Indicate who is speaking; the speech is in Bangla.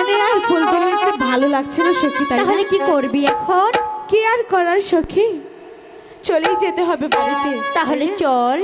Speaker 1: এখানে আর ফুল তুলতে ভালো লাগছে না সখী তাই
Speaker 2: তাহলে কি করবি এখন?
Speaker 1: কি আর করার সখী? চলেই যেতে হবে বাড়িতে।
Speaker 2: তাহলে চল।